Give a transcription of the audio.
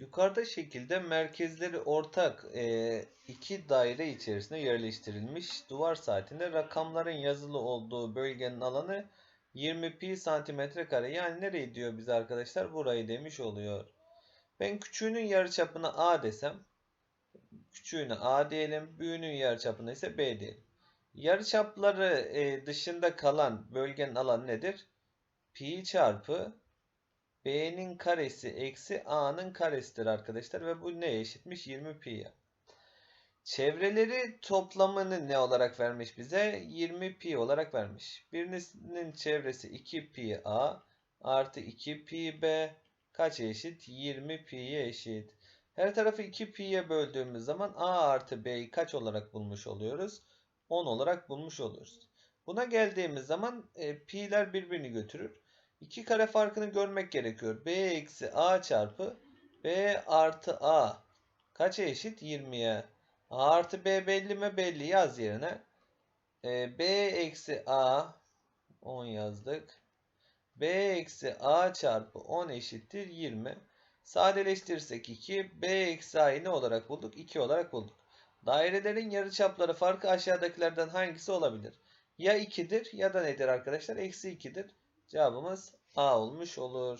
Yukarıda şekilde merkezleri ortak e, iki daire içerisinde yerleştirilmiş duvar saatinde rakamların yazılı olduğu bölgenin alanı 20 pi santimetre kare. Yani nereyi diyor bize arkadaşlar? Burayı demiş oluyor. Ben küçüğünün yarıçapına A desem küçüğüne A diyelim. Büyüğünün yarıçapına ise B diyelim. Yarıçapları e, dışında kalan bölgenin alanı nedir? Pi çarpı B'nin karesi eksi A'nın karesidir arkadaşlar. Ve bu neye eşitmiş? 20 pi'ye. Çevreleri toplamını ne olarak vermiş bize? 20 pi olarak vermiş. Birinin çevresi 2 pi A artı 2 pi B kaça eşit? 20 pi'ye eşit. Her tarafı 2 pi'ye böldüğümüz zaman A artı B'yi kaç olarak bulmuş oluyoruz? 10 olarak bulmuş oluyoruz. Buna geldiğimiz zaman e, pi'ler birbirini götürür. 2 kare farkını görmek gerekiyor. B eksi A çarpı B artı A. Kaça eşit? 20'ye. A artı B belli mi? Belli. Yaz yerine. E, B eksi A 10 yazdık. B eksi A çarpı 10 eşittir 20. Sadeleştirirsek 2. B eksi A'yı ne olarak bulduk? 2 olarak bulduk. Dairelerin yarıçapları farkı aşağıdakilerden hangisi olabilir? Ya 2'dir ya da nedir arkadaşlar? Eksi 2'dir. Cevabımız A olmuş olur.